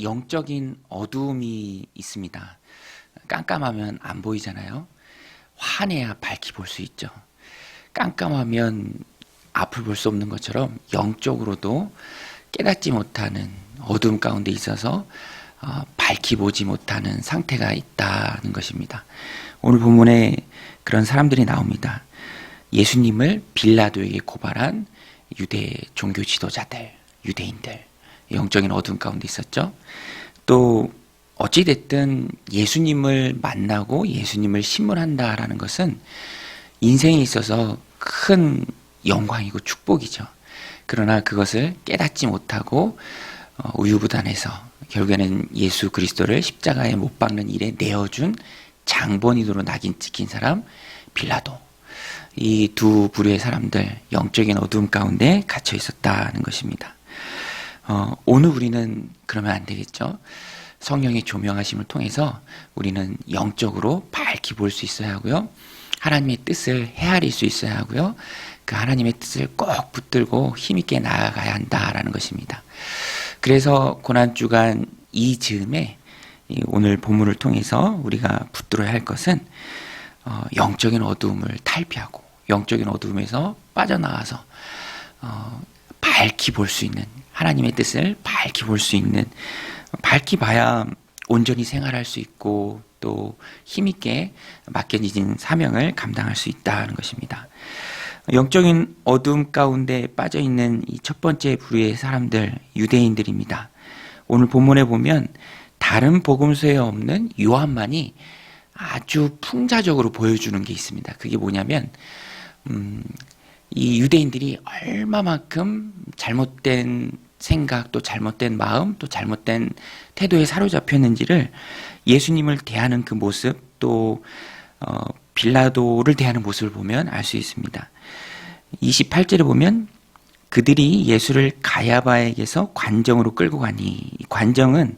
영적인 어두움이 있습니다. 깜깜하면 안 보이잖아요. 환해야 밝히 볼 수 있죠. 깜깜하면 앞을 볼 수 없는 것처럼 영적으로도 깨닫지 못하는 어둠 가운데 있어서 어, 밝히 보지 못하는 상태가 있다는 것입니다. 오늘 본문에 그런 사람들이 나옵니다. 예수님을 빌라도에게 고발한 유대 종교 지도자들, 유대인들, 영적인 어둠 가운데 있었죠. 또 어찌됐든 예수님을 만나고 예수님을 신문한다라는 것은 인생에 있어서 큰 영광이고 축복이죠. 그러나 그것을 깨닫지 못하고 어, 우유부단해서 결국에는 예수 그리스도를 십자가에 못 박는 일에 내어준 장본인으로 낙인 찍힌 사람 빌라도 이 두 부류의 사람들 영적인 어둠 가운데 갇혀 있었다는 것입니다. 어, 오늘 우리는 그러면 안 되겠죠. 성령의 조명하심을 통해서 우리는 영적으로 밝히 볼 수 있어야 하고요. 하나님의 뜻을 헤아릴 수 있어야 하고요. 그 하나님의 뜻을 꼭 붙들고 힘있게 나아가야 한다라는 것입니다. 그래서 고난주간 이 즈음에 이 오늘 본문을 통해서 우리가 붙들어야 할 것은 어, 영적인 어두움을 탈피하고 영적인 어두움에서 빠져나와서 어, 밝히 볼 수 있는 하나님의 뜻을 밝히 볼 수 있는 밝히 봐야 온전히 생활할 수 있고 또 힘있게 맡겨진 사명을 감당할 수 있다는 것입니다. 영적인 어둠 가운데 빠져 있는 이 첫 번째 부류의 사람들 유대인들입니다. 오늘 본문에 보면 다른 복음서에 없는 요한만이 아주 풍자적으로 보여주는 게 있습니다. 그게 뭐냐면 음, 이 유대인들이 얼마만큼 잘못된 생각, 또 잘못된 마음, 또 잘못된 태도에 사로잡혔는지를 예수님을 대하는 그 모습, 또 어, 빌라도를 대하는 모습을 보면 알 수 있습니다. 28절에 보면 그들이 예수를 가야바에게서 관정으로 끌고 가니 관정은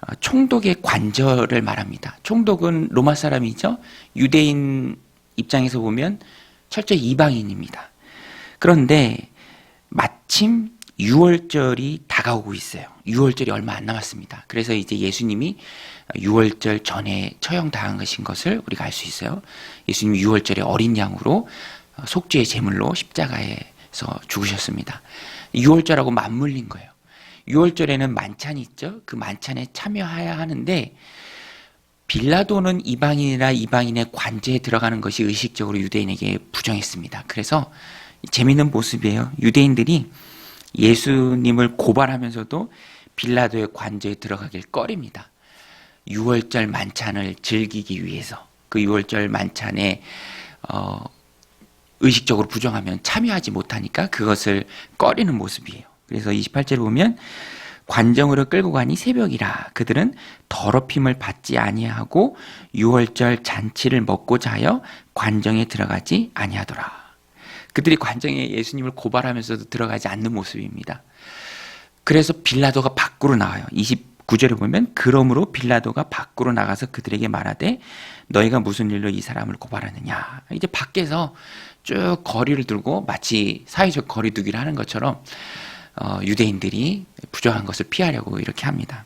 어, 총독의 관절을 말합니다. 총독은 로마 사람이죠. 유대인 입장에서 보면 철저히 이방인입니다. 그런데 마침 6월절이 다가오고 있어요. 6월절이 얼마 안 남았습니다. 그래서 이제 예수님이 6월절 전에 처형당한 것인 것을 우리가 알 수 있어요. 예수님이 6월절에 어린 양으로 속죄의 제물로 십자가에서 죽으셨습니다. 6월절하고 맞물린 거예요. 6월절에는 만찬이 있죠. 그 만찬에 참여해야 하는데 빌라도는 이방인이라 이방인의 관제에 들어가는 것이 의식적으로 유대인에게 부정했습니다. 그래서 재밌는 모습이에요. 유대인들이 예수님을 고발하면서도 빌라도의 관제에 들어가길 꺼립니다. 6월절 만찬을 즐기기 위해서 그 6월절 만찬에 어, 의식적으로 부정하면 참여하지 못하니까 그것을 꺼리는 모습이에요. 그래서 28절을 보면 관정으로 끌고 가니 새벽이라 그들은 더럽힘을 받지 아니하고 6월절 잔치를 먹고자 하여 관정에 들어가지 아니하더라. 그들이 관정에 예수님을 고발하면서도 들어가지 않는 모습입니다. 그래서 빌라도가 밖으로 나와요. 29절에 보면 그러므로 빌라도가 밖으로 나가서 그들에게 말하되 너희가 무슨 일로 이 사람을 고발하느냐. 이제 밖에서 쭉 거리를 두고 마치 사회적 거리두기를 하는 것처럼 어, 유대인들이 부정한 것을 피하려고 이렇게 합니다.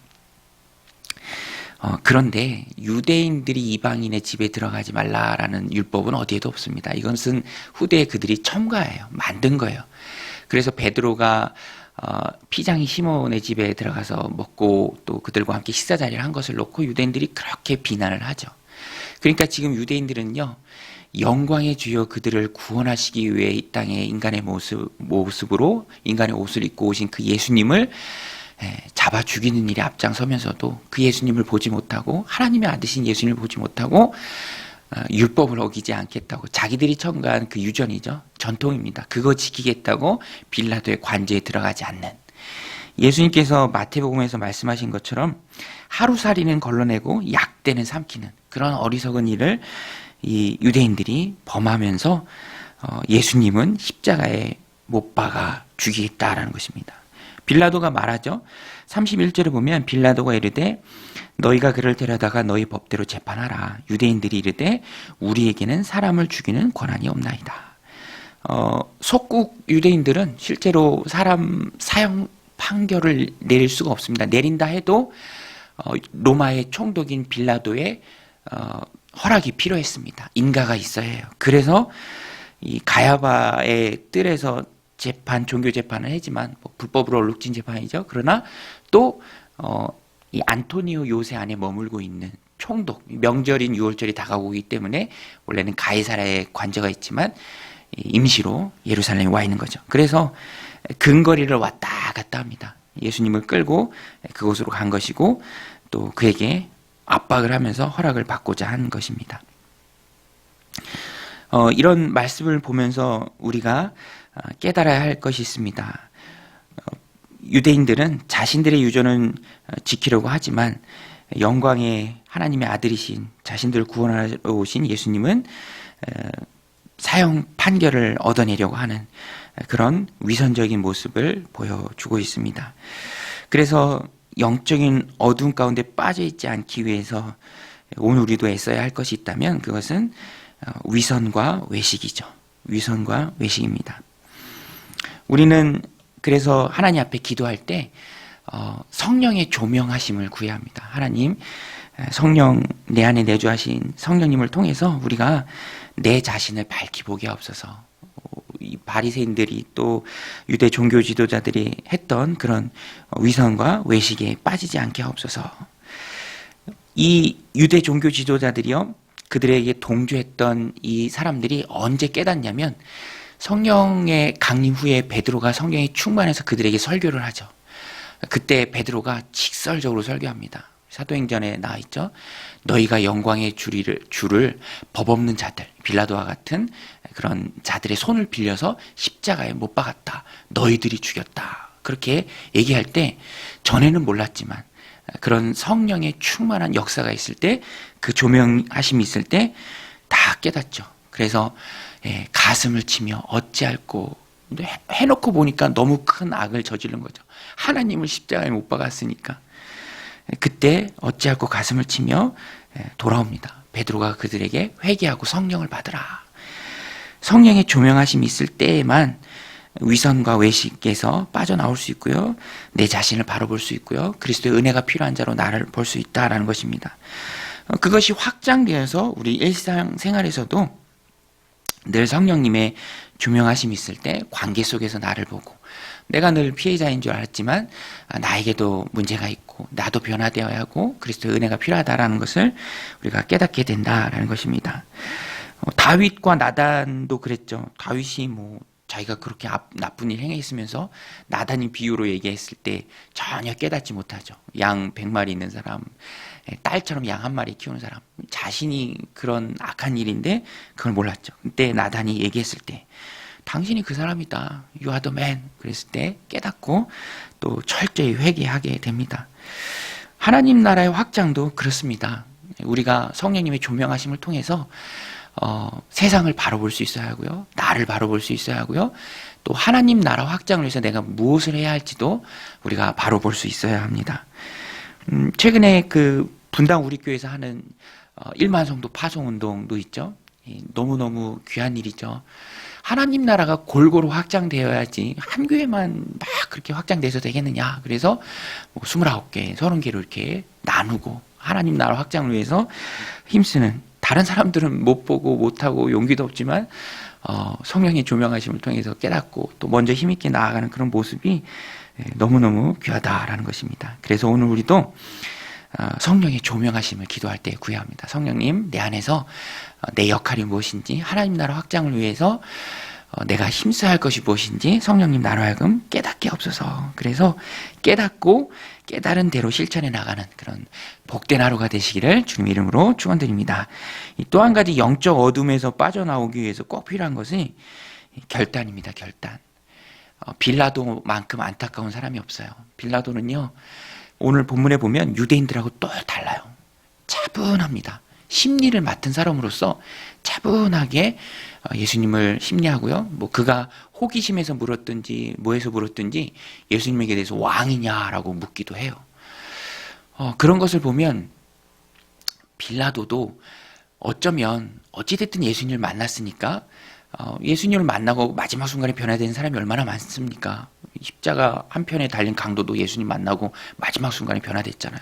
어, 그런데 유대인들이 이방인의 집에 들어가지 말라라는 율법은 어디에도 없습니다. 이것은 후대에 그들이 첨가해요. 만든 거예요. 그래서 베드로가 어, 피장이 시몬의 집에 들어가서 먹고 또 그들과 함께 식사 자리를 한 것을 놓고 유대인들이 그렇게 비난을 하죠. 그러니까 지금 유대인들은요, 영광의 주여 그들을 구원하시기 위해 이 땅에 인간의 모습, 모습으로 인간의 옷을 입고 오신 그 예수님을 잡아 죽이는 일에 앞장서면서도 그 예수님을 보지 못하고 하나님의 아드신 예수님을 보지 못하고 어, 율법을 어기지 않겠다고 자기들이 첨가한 그 유전이죠 전통입니다. 그거 지키겠다고 빌라도의 관제에 들어가지 않는 예수님께서 마태복음에서 말씀하신 것처럼 하루살이는 걸러내고 약대는 삼키는 그런 어리석은 일을 이 유대인들이 범하면서 어, 예수님은 십자가에 못 박아 죽이겠다라는 것입니다. 빌라도가 말하죠. 31절에 보면 빌라도가 이르되 너희가 그를 데려다가 너희 법대로 재판하라. 유대인들이 이르되 우리에게는 사람을 죽이는 권한이 없나이다. 어, 속국 유대인들은 실제로 사람 사형 판결을 내릴 수가 없습니다. 내린다 해도 어, 로마의 총독인 빌라도의 어, 허락이 필요했습니다. 인가가 있어야 해요. 그래서 이 가야바의 뜰에서 재판, 종교 재판을 하지만 뭐 불법으로 얼룩진 재판이죠. 그러나 또 어, 이 안토니오 요새 안에 머물고 있는 총독, 명절인 6월절이 다가오기 때문에 원래는 가이사라의 관저가 있지만 이 임시로 예루살렘에 와 있는 거죠. 그래서 근거리를 왔다 갔다 합니다. 예수님을 끌고 그곳으로 간 것이고 또 그에게 압박을 하면서 허락을 받고자 한 것입니다. 어, 이런 말씀을 보면서 우리가 어, 깨달아야 할 것이 있습니다. 어, 유대인들은 자신들의 유전은 어, 지키려고 하지만 영광의 하나님의 아들이신 자신들을 구원하러 오신 예수님은 어, 사형 판결을 얻어내려고 하는 그런 위선적인 모습을 보여주고 있습니다. 그래서 영적인 어둠 가운데 빠져 있지 않기 위해서 오늘 우리도 애써야 할 것이 있다면 그것은 어, 위선과 외식이죠. 위선과 외식입니다. 우리는 그래서 하나님 앞에 기도할 때 어, 성령의 조명하심을 구해야 합니다. 하나님 성령 내 안에 내주하신 성령님을 통해서 우리가 내 자신을 밝히 보게 없어서 이 바리새인들이 또 유대 종교 지도자들이 했던 그런 위선과 외식에 빠지지 않게 하옵소서. 이 유대 종교 지도자들이요 그들에게 동조했던 이 사람들이 언제 깨닫냐면 성령의 강림 후에 베드로가 성령에 충만해서 그들에게 설교를 하죠. 그때 베드로가 직설적으로 설교합니다. 사도행전에 나와 있죠. 너희가 영광의 줄을, 줄을 법 없는 자들, 빌라도와 같은 그런 자들의 손을 빌려서 십자가에 못 박았다. 너희들이 죽였다. 그렇게 얘기할 때 전에는 몰랐지만 그런 성령의 충만한 역사가 있을 때 그 조명하심이 있을 때 다 깨닫죠. 그래서 예, 가슴을 치며 어찌할꼬 해놓고 보니까 너무 큰 악을 저지른 거죠. 하나님을 십자가에 못 박았으니까 그때 어찌할꼬 가슴을 치며 예, 돌아옵니다. 베드로가 그들에게 회개하고 성령을 받으라. 성령의 조명하심이 있을 때에만 위선과 외식에서 빠져나올 수 있고요. 내 자신을 바로 볼 수 있고요. 그리스도의 은혜가 필요한 자로 나를 볼 수 있다라는 것입니다. 어, 그것이 확장되어서 우리 일상생활에서도 늘 성령님의 조명하심이 있을 때 관계 속에서 나를 보고 내가 늘 피해자인 줄 알았지만 아, 나에게도 문제가 있고 나도 변화되어야 하고 그리스도의 은혜가 필요하다라는 것을 우리가 깨닫게 된다라는 것입니다. 어, 다윗과 나단도 그랬죠. 다윗이 뭐 자기가 그렇게 나쁜 일 행했으면서 나단이 비유로 얘기했을 때 전혀 깨닫지 못하죠. 양 100마리 있는 사람, 예, 딸처럼 양 한 마리 키우는 사람, 자신이 그런 악한 일인데 그걸 몰랐죠. 그때 나단이 얘기했을 때 당신이 그 사람이다. You are the man. 그랬을 때 깨닫고 또 철저히 회개하게 됩니다. 하나님 나라의 확장도 그렇습니다. 우리가 성령님의 조명하심을 통해서 어, 세상을 바로 볼 수 있어야 하고요. 나를 바로 볼 수 있어야 하고요. 또 하나님 나라 확장을 위해서 내가 무엇을 해야 할지도 우리가 바로 볼 수 있어야 합니다. 음, 최근에 그 분당 우리 교회에서 하는 어, 1만 성도 파송 운동도 있죠. 너무너무 귀한 일이죠. 하나님 나라가 골고루 확장되어야지 한 교회만 막 그렇게 확장돼서 되겠느냐. 그래서 뭐 29개, 30개로 이렇게 나누고 하나님 나라 확장을 위해서 힘쓰는 다른 사람들은 못 보고 못하고 용기도 없지만 어, 성령의 조명하심을 통해서 깨닫고 또 먼저 힘있게 나아가는 그런 모습이 예, 너무너무 귀하다라는 것입니다. 그래서 오늘 우리도 어, 성령의 조명하심을 기도할 때 구해야 합니다. 성령님, 내 안에서 어, 내 역할이 무엇인지, 하나님 나라 확장을 위해서 어, 내가 힘써야 할 것이 무엇인지 성령님 나로 하여금 깨닫게 없어서 그래서 깨닫고 깨달은 대로 실천해 나가는 그런 복된 하루가 되시기를 주님 이름으로 축원드립니다. 또 한 가지 영적 어둠에서 빠져나오기 위해서 꼭 필요한 것이 결단입니다. 결단. 빌라도만큼 안타까운 사람이 없어요. 빌라도는요. 오늘 본문에 보면 유대인들하고 또 달라요. 차분합니다. 심리를 맡은 사람으로서 차분하게 어, 예수님을 심리하고요. 뭐 그가 호기심에서 물었든지 뭐에서 물었든지 예수님에게 대해서 왕이냐라고 묻기도 해요. 어, 그런 것을 보면 빌라도도 어쩌면 어찌됐든 예수님을 만났으니까 어, 예수님을 만나고 마지막 순간에 변화되는 사람이 얼마나 많습니까? 십자가 한편에 달린 강도도 예수님 만나고 마지막 순간에 변화됐잖아요.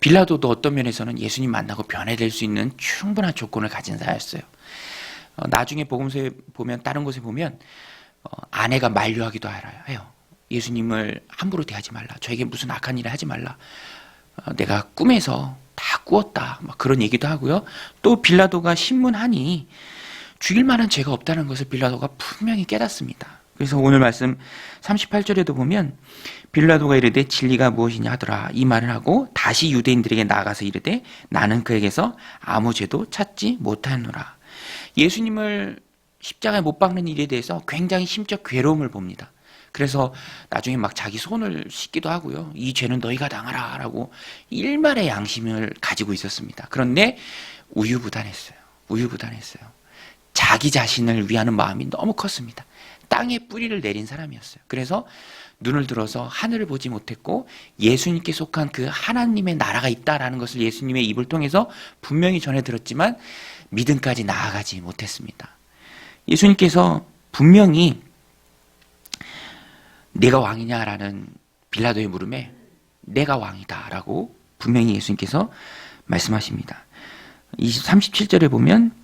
빌라도도 어떤 면에서는 예수님 만나고 변화될 수 있는 충분한 조건을 가진 자였어요. 어, 나중에 복음서에 보면 다른 곳에 보면 어, 아내가 만류하기도. 해요. 예수님을 함부로 대하지 말라. 저에게 무슨 악한 일을 하지 말라. 어, 내가 꿈에서 다 꾸었다. 막 그런 얘기도 하고요. 또 빌라도가 신문하니 죽일 만한 죄가 없다는 것을 빌라도가 분명히 깨닫습니다. 그래서 오늘 말씀 38절에도 보면 빌라도가 이르되 진리가 무엇이냐 하더라 이 말을 하고 다시 유대인들에게 나가서 이르되 나는 그에게서 아무 죄도 찾지 못하노라. 예수님을 십자가에 못 박는 일에 대해서 굉장히 심적 괴로움을 봅니다. 그래서 나중에 막 자기 손을 씻기도 하고요. 이 죄는 너희가 당하라 라고 일말의 양심을 가지고 있었습니다. 그런데 우유부단했어요. 우유부단했어요. 자기 자신을 위하는 마음이 너무 컸습니다. 땅에 뿌리를 내린 사람이었어요. 그래서 눈을 들어서 하늘을 보지 못했고 예수님께 속한 그 하나님의 나라가 있다라는 것을 예수님의 입을 통해서 분명히 전해 들었지만 믿음까지 나아가지 못했습니다. 예수님께서 분명히 내가 왕이냐라는 빌라도의 물음에 내가 왕이다라고 분명히 예수님께서 말씀하십니다. 37절에 보면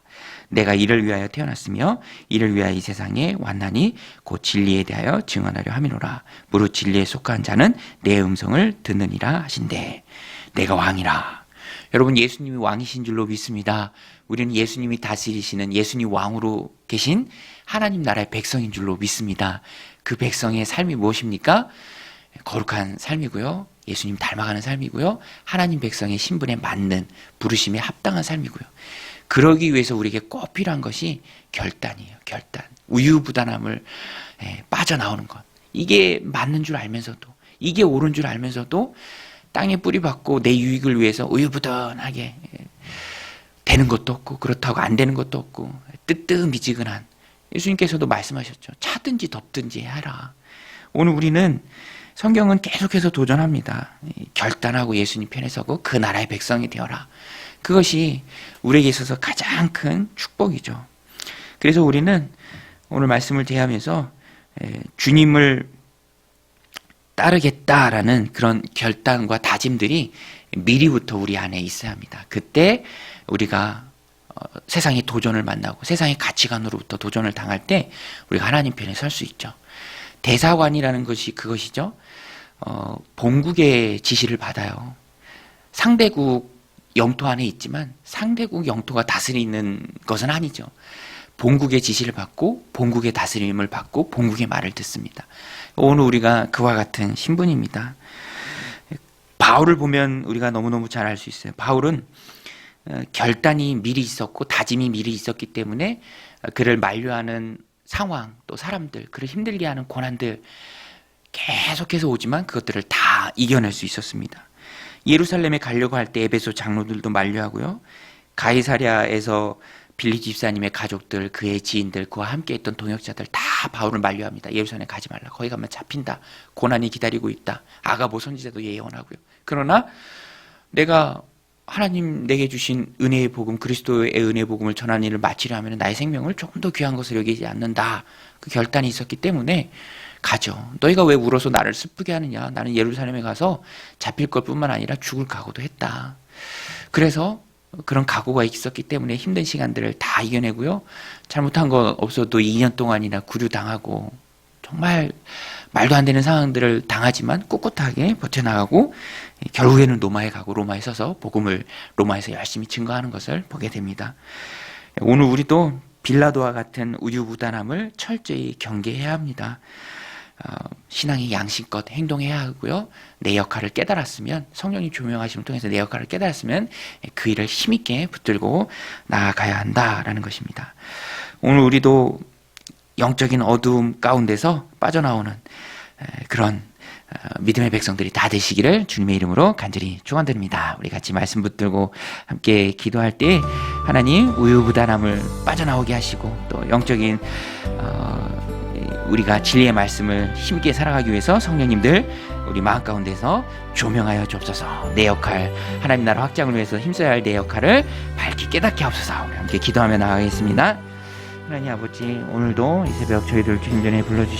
내가 이를 위하여 태어났으며 이를 위하여 이 세상에 왔나니 곧 진리에 대하여 증언하려 함이로라. 무릇 진리에 속한 자는 내 음성을 듣느니라 하신대. 내가 왕이라. 여러분 예수님이 왕이신 줄로 믿습니다. 우리는 예수님이 다스리시는 예수님 왕으로 계신 하나님 나라의 백성인 줄로 믿습니다. 그 백성의 삶이 무엇입니까? 거룩한 삶이고요. 예수님 닮아가는 삶이고요. 하나님 백성의 신분에 맞는 부르심에 합당한 삶이고요. 그러기 위해서 우리에게 꼭 필요한 것이 결단이에요. 결단. 우유부단함을 예, 빠져나오는 것. 이게 맞는 줄 알면서도 이게 옳은 줄 알면서도 땅에 뿌리 박고 내 유익을 위해서 우유부단하게 예, 되는 것도 없고 그렇다고 안 되는 것도 없고 뜨뜻미지근한 예수님께서도 말씀하셨죠. 차든지 덥든지 해라. 오늘 우리는 성경은 계속해서 도전합니다. 결단하고 예수님 편에 서고 그 나라의 백성이 되어라. 그것이 우리에게 있어서 가장 큰 축복이죠. 그래서 우리는 오늘 말씀을 대하면서 주님을 따르겠다라는 그런 결단과 다짐들이 미리부터 우리 안에 있어야 합니다. 그때 우리가 어, 세상의 도전을 만나고 세상의 가치관으로부터 도전을 당할 때 우리가 하나님 편에 설 수 있죠. 대사관이라는 것이 그것이죠. 어, 본국의 지시를 받아요. 상대국 영토 안에 있지만 상대국 영토가 다스리는 것은 아니죠. 본국의 지시를 받고 본국의 다스림을 받고 본국의 말을 듣습니다. 오늘 우리가 그와 같은 신분입니다. 바울을 보면 우리가 너무너무 잘 알 수 있어요. 바울은 어, 결단이 미리 있었고 다짐이 미리 있었기 때문에 그를 만류하는 상황 또 사람들 그를 힘들게 하는 고난들 계속해서 오지만 그것들을 다 이겨낼 수 있었습니다. 예루살렘에 가려고 할 때 에베소 장로들도 만류하고요. 가이사랴에서 빌리 집사님의 가족들, 그의 지인들, 그와 함께 있던 동역자들 다 바울을 만류합니다. 예루살렘에 가지 말라. 거기 가면 잡힌다. 고난이 기다리고 있다. 아가보 선지자도 예언하고요. 그러나 내가 하나님 내게 주신 은혜의 복음, 그리스도의 은혜의 복음을 전하는 일을 마치려 하면 나의 생명을 조금 더 귀한 것을 여기지 않는다. 그 결단이 있었기 때문에 가죠. 너희가 왜 울어서 나를 슬프게 하느냐? 나는 예루살렘에 가서 잡힐 것 뿐만 아니라 죽을 각오도 했다. 그래서 그런 각오가 있었기 때문에 힘든 시간들을 다 이겨내고요. 잘못한 거 없어도 2년 동안이나 구류당하고 정말 말도 안 되는 상황들을 당하지만 꿋꿋하게 버텨나가고 결국에는 로마에 가고 로마에 서서 복음을 로마에서 열심히 증거하는 것을 보게 됩니다. 오늘 우리도 빌라도와 같은 우유부단함을 철저히 경계해야 합니다. 어, 신앙의 양심껏 행동해야 하고요. 내 역할을 깨달았으면 성령님 조명하심을 통해서 내 역할을 깨달았으면 그 일을 힘있게 붙들고 나아가야 한다라는 것입니다. 오늘 우리도 영적인 어두움 가운데서 빠져나오는 그런 어, 믿음의 백성들이 다 되시기를 주님의 이름으로 간절히 축원드립니다. 우리 같이 말씀 붙들고 함께 기도할 때 하나님 우유부단함을 빠져나오게 하시고 또 영적인 어, 우리가 진리의 말씀을 힘있게 살아가기 위해서 성령님들 우리 마음 가운데서 조명하여 주옵소서. 내 역할 하나님 나라 확장을 위해서 힘써야 할 내 역할을 밝히 깨닫게 하옵소서. 우리 함께 기도하며 나가겠습니다. 하나님 아버지 오늘도 이 새벽 저희들 주님 전에 불러주시고